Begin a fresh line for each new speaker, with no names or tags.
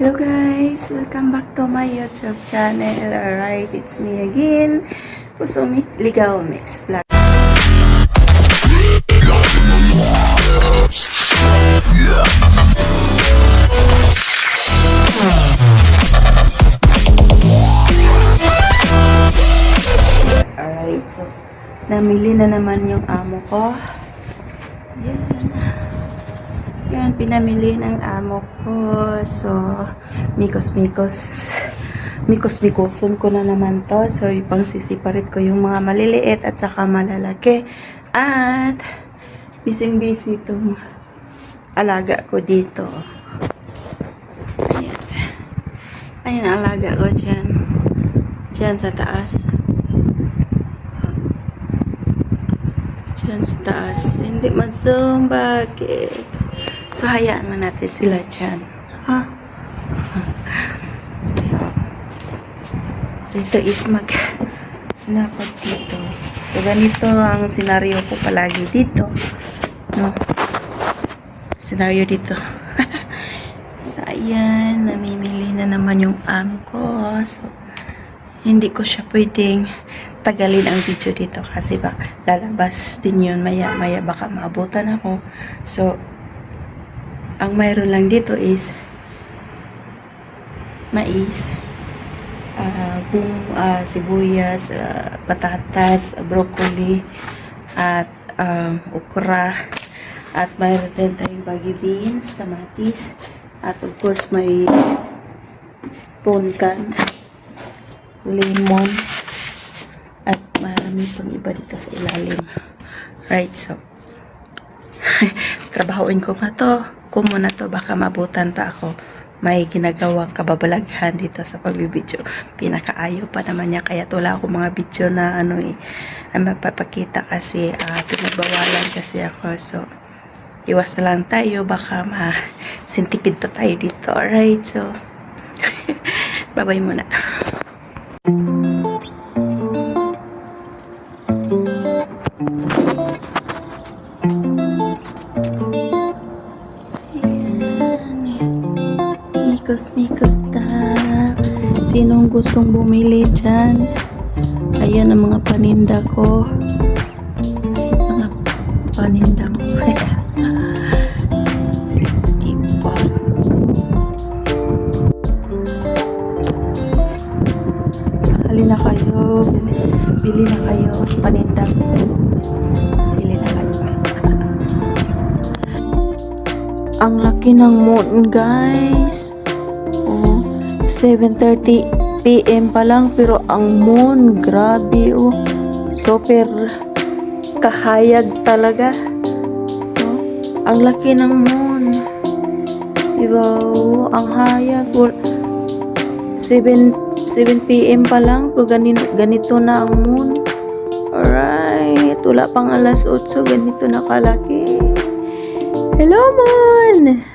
Hello guys! Welcome back to my YouTube channel. Alright, it's me again. Pusumi Ligaw Mix Vlog. Alright, so namili na naman yung amo ko. Yan. Yan, pinamili ng amo ko. So, mikos-mikos. Mikos-mikoson ko na naman to. So, ipang sisiparit ko yung mga maliliit at saka malalaki. At, busy-busy itong alaga ko dito. Ayan. Ayan, ang alaga ko dyan. Dyan sa taas. Dyan sa taas. Hindi ma-zoom. Bakit? So, hayaan mo natin sila dyan. Ha? So, dito is mag lapad dito. So, ganito ang senaryo ko palagi dito. No? Senaryo dito. so, ayan. Namimili na naman yung am ko. So, hindi ko siya pwedeng tagalin ang video dito kasi ba lalabas din yun maya maya baka maabutan ako so ang mayroon lang dito is mais ah bung ah, sibuyas ah, patatas broccoli at um, okra. At mayroon din tayong baggy beans kamatis at of course may ponkan lemon at marami pang iba dito sa ilalim. Right so trabahoin ko pa to kung muna to baka mabutan pa ako. May ginagawang kababalaghan dito sa pagbibideo pinakaayaw pa naman niya kaya wala ako mga video na ano eh ang mapapakita kasi ah, pinagbawalan kasi ako. So iwas na lang tayo baka ma sentipid pa tayo dito. Alright so bye bye muna Mikos-mikos ta. Sinong gustong bumili dyan? Ayan ang mga paninda ko. Mga paninda ko. Hali na kayo. Bili, bili na kayo sa paninda ko. Bili na kayo. Ang laki ng moon, guys. Oh, 7.30 p.m. pa lang, pero ang moon, grabe, oh. Super kahayag talaga. Oh, ang laki ng moon. Diba, oh, ang hayag. Oh, 7, 7 p.m. pa lang, pero ganito, ganito na ang moon. Alright, wala pang alas 8, ganito na kalaki. Hello, Mon!